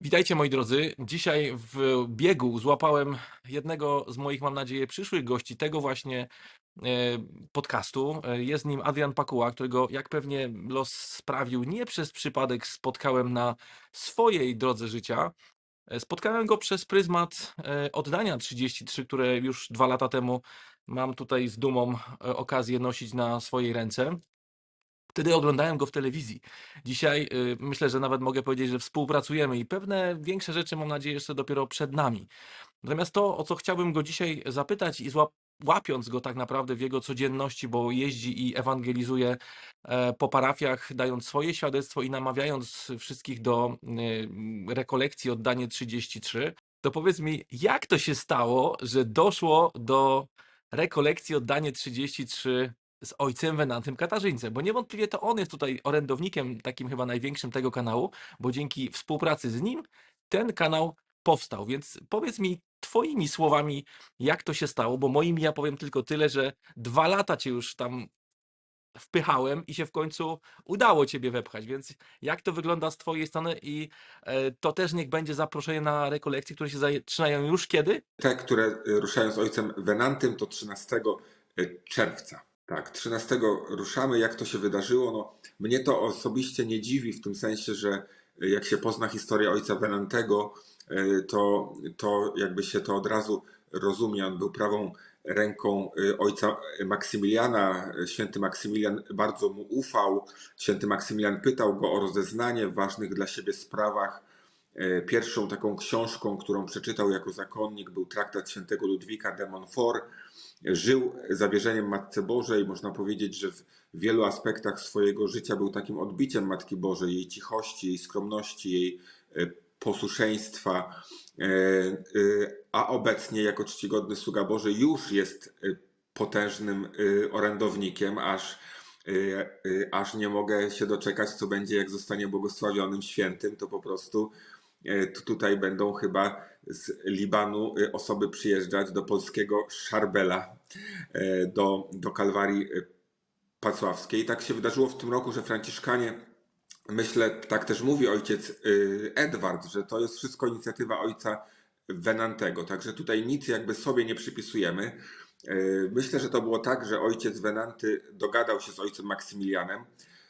Witajcie moi drodzy. Dzisiaj w biegu złapałem jednego z moich, mam nadzieję, przyszłych gości tego właśnie e, podcastu. E, Jest nim Adrian Pakuła, którego, jak pewnie los sprawił, nie przez przypadek spotkałem na swojej drodze życia. E, Spotkałem go przez pryzmat oddania 33, które już dwa lata temu mam tutaj z dumą okazję nosić na swojej ręce. Wtedy oglądałem go w telewizji. Dzisiaj y, myślę, że nawet mogę powiedzieć, że współpracujemy i pewne większe rzeczy, mam nadzieję, jeszcze dopiero przed nami. Natomiast to, o co chciałbym go dzisiaj zapytać i złap łapiąc go tak naprawdę w jego codzienności, bo jeździ i ewangelizuje e, po parafiach, dając swoje świadectwo i namawiając wszystkich do y, rekolekcji oddanie 33, to powiedz mi, jak to się stało, że doszło do rekolekcji oddanie 33 z ojcem Venantym Katarzyńcem, bo niewątpliwie to on jest tutaj orędownikiem takim chyba największym tego kanału, bo dzięki współpracy z nim ten kanał powstał. Więc powiedz mi twoimi słowami, jak to się stało, bo moimi ja powiem tylko tyle, że dwa lata cię już tam wpychałem i się w końcu udało ciebie wepchać, więc jak to wygląda z twojej strony i e, to też niech będzie zaproszenie na rekolekcje, które się zaczynają już kiedy? Te, które y, ruszają z ojcem Venantym, to 13 czerwca. Tak, 13 ruszamy. Jak to się wydarzyło? No, mnie to osobiście nie dziwi, w tym sensie, że y, jak się pozna historię ojca Venantego, y, to, to jakby się to od razu rozumie. On był prawą ręką y, ojca Maksymiliana. Święty Maksymilian bardzo mu ufał. Święty Maksymilian pytał go o rozeznanie w ważnych dla siebie sprawach. E, Pierwszą taką książką, którą przeczytał jako zakonnik, był traktat świętego Ludwika de Montfort. Żył zawierzeniem Matce Bożej. Można powiedzieć, że w wielu aspektach swojego życia był takim odbiciem Matki Bożej, jej cichości, jej skromności, jej e, posłuszeństwa. E, A obecnie, jako czcigodny sługa Boży, już jest potężnym orędownikiem, aż aż nie mogę się doczekać, co będzie, jak zostanie błogosławionym świętym, to po prostu tu- tutaj będą chyba z Libanu e, osoby przyjeżdżać do polskiego Szarbela, e, do, do Kalwarii e, Pacławskiej. Tak się wydarzyło w tym roku, że Franciszkanie, myślę, tak też mówi ojciec e, Edward, że to jest wszystko inicjatywa ojca Venantego, także tutaj nic jakby sobie nie przypisujemy. E, Myślę, że to było tak, że ojciec Venanty dogadał się z ojcem Maksymilianem,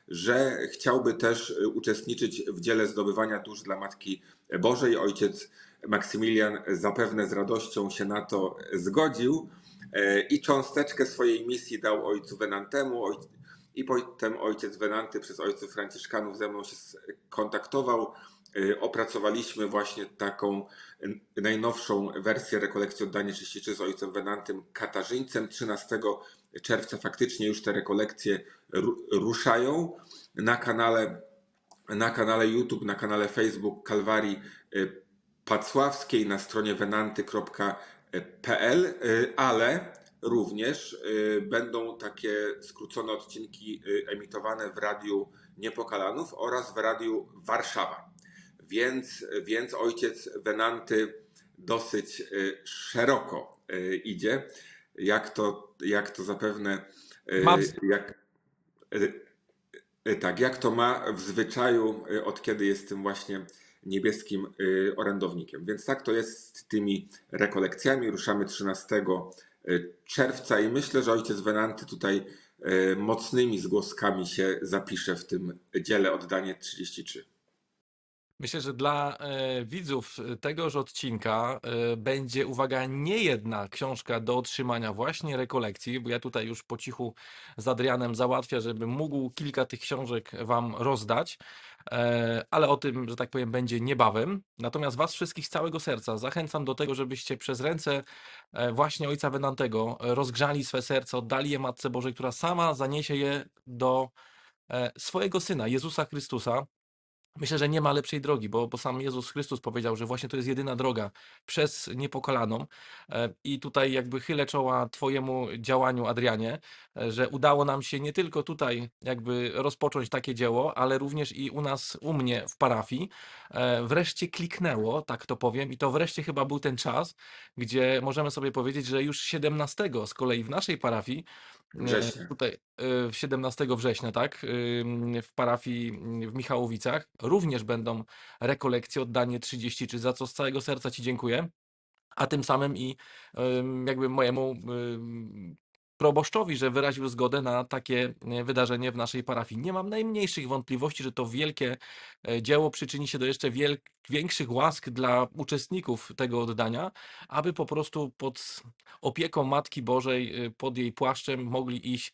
że chciałby też e, uczestniczyć w dziele zdobywania dusz dla Matki Bożej. Ojciec Maksymilian zapewne z radością się na to zgodził e, i cząsteczkę swojej misji dał ojcu Venantemu. oj- I potem ojciec Venanty przez ojców Franciszkanów ze mną się kontaktował. E, Opracowaliśmy właśnie taką najnowszą wersję rekolekcji oddanie 33 z ojcem Venantym Katarzyńcem. 13 czerwca faktycznie już te rekolekcje ru- ruszają na kanale, na kanale YouTube, na kanale Facebook Kalwarii y, Pacławskiej, na stronie venanty.pl, y, ale również y, będą takie skrócone odcinki emitowane w Radiu Niepokalanów oraz w Radiu Warszawa. Więc, więc ojciec Venanty dosyć szeroko idzie, jak to, jak to zapewne y, jak, y, y, tak, jak to ma w zwyczaju, od kiedy jest tym właśnie niebieskim orędownikiem. Więc tak to jest z tymi rekolekcjami. Ruszamy 13 czerwca i myślę, że ojciec Venanty tutaj mocnymi zgłoskami się zapisze w tym dziele oddanie 33. Myślę, że dla e, widzów e, tegoż odcinka e, będzie, uwaga, nie jedna książka do otrzymania właśnie rekolekcji, bo ja tutaj już po cichu z Adrianem załatwię, żeby mógł kilka tych książek wam rozdać, ale o tym, że tak powiem, będzie niebawem. Natomiast was wszystkich z całego serca zachęcam do tego, żebyście przez ręce właśnie Ojca Venantego e, rozgrzali swe serce, oddali je Matce Bożej, która sama zaniesie je do swojego Syna, Jezusa Chrystusa. Myślę, że nie ma lepszej drogi, bo, bo sam Jezus Chrystus powiedział, że właśnie to jest jedyna droga przez niepokalaną. E, I tutaj jakby chylę czoła Twojemu działaniu, Adrianie, e, że udało nam się nie tylko tutaj jakby rozpocząć takie dzieło, ale również i u nas, u mnie w parafii. E, Wreszcie kliknęło, tak to powiem, i to wreszcie chyba był ten czas, gdzie możemy sobie powiedzieć, że już 17 z kolei w naszej parafii Września. tutaj e, 17 września, tak, w parafii mm, w Michałowicach. Również będą rekolekcje, oddanie 33, za co z całego serca Ci dziękuję. A tym samym i jakby mojemu proboszczowi, że wyraził zgodę na takie e, wydarzenie w naszej parafii. Nie mam najmniejszych wątpliwości, że to wielkie e, dzieło przyczyni się do jeszcze wiel- większych łask dla uczestników tego oddania, aby po prostu pod opieką Matki Bożej, y, pod jej płaszczem mogli iść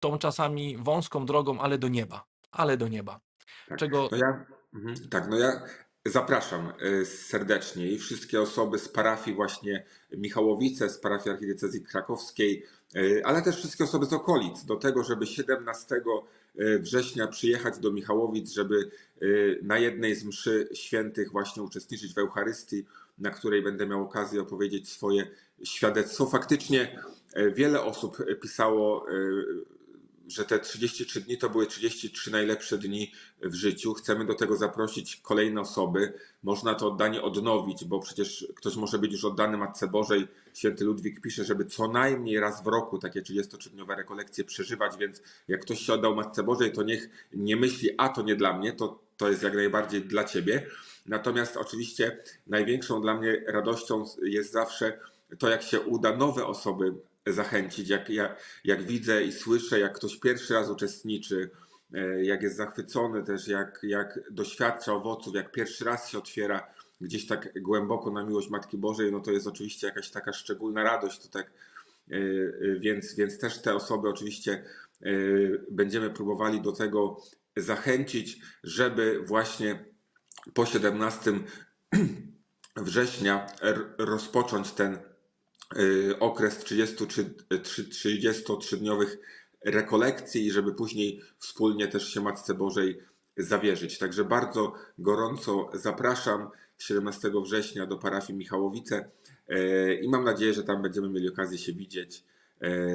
tą czasami wąską drogą, ale do nieba. Ale do nieba. Tak. Czego No ja, mhm, tak, no ja zapraszam e, serdecznie i wszystkie osoby z parafii właśnie Michałowice, z parafii archidiecezji krakowskiej, e, ale też wszystkie osoby z okolic do tego, żeby 17 e, września przyjechać do Michałowic, żeby e, na jednej z mszy świętych właśnie uczestniczyć w Eucharystii, na której będę miał okazję opowiedzieć swoje świadectwo. Faktycznie e, wiele osób pisało e, że te 33 dni to były 33 najlepsze dni w życiu. Chcemy do tego zaprosić kolejne osoby. Można to oddanie odnowić, bo przecież ktoś może być już oddany Matce Bożej. Święty Ludwik pisze, żeby co najmniej raz w roku takie 33-dniowe rekolekcje przeżywać, więc jak ktoś się oddał Matce Bożej, to niech nie myśli, a to nie dla mnie, to, to jest jak najbardziej dla ciebie. Natomiast oczywiście największą dla mnie radością jest zawsze to, jak się uda nowe osoby zachęcić, jak, jak, jak widzę i słyszę, jak ktoś pierwszy raz uczestniczy, e, jak jest zachwycony też, jak, jak doświadcza owoców, jak pierwszy raz się otwiera gdzieś tak głęboko na miłość Matki Bożej, no to jest oczywiście jakaś taka szczególna radość, to tak, e, e, więc, więc też te osoby oczywiście będziemy próbowali do tego zachęcić, żeby właśnie po 17 września rozpocząć ten okres 33-dniowych rekolekcji i żeby później wspólnie też się Matce Bożej zawierzyć. Także bardzo gorąco zapraszam 17 września do parafii Michałowice e, i mam nadzieję, że tam będziemy mieli okazję się widzieć.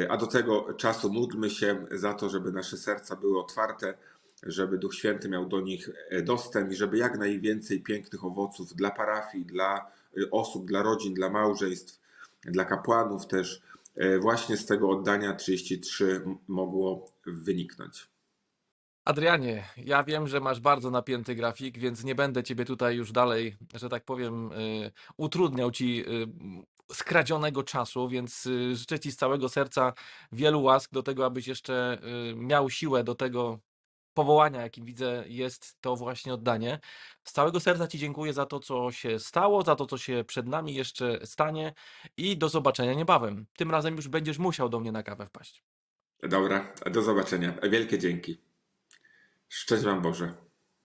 A do tego czasu módlmy się za to, żeby nasze serca były otwarte, żeby Duch Święty miał do nich dostęp i żeby jak najwięcej pięknych owoców dla parafii, dla y, osób, dla rodzin, dla małżeństw, dla kapłanów też e, właśnie z tego oddania 33 m- mogło wyniknąć. Adrianie, ja wiem, że masz bardzo napięty grafik, więc nie będę ciebie tutaj już dalej, że tak powiem, y, utrudniał ci y, skradzionego czasu, więc życzę ci z całego serca wielu łask do tego, abyś jeszcze miał siłę do tego powołania, jakim widzę, jest to właśnie oddanie. Z całego serca Ci dziękuję za to, co się stało, za to, co się przed nami jeszcze stanie i do zobaczenia niebawem. Tym razem już będziesz musiał do mnie na kawę wpaść. Dobra, do zobaczenia. Wielkie dzięki. Szczęść Wam Boże.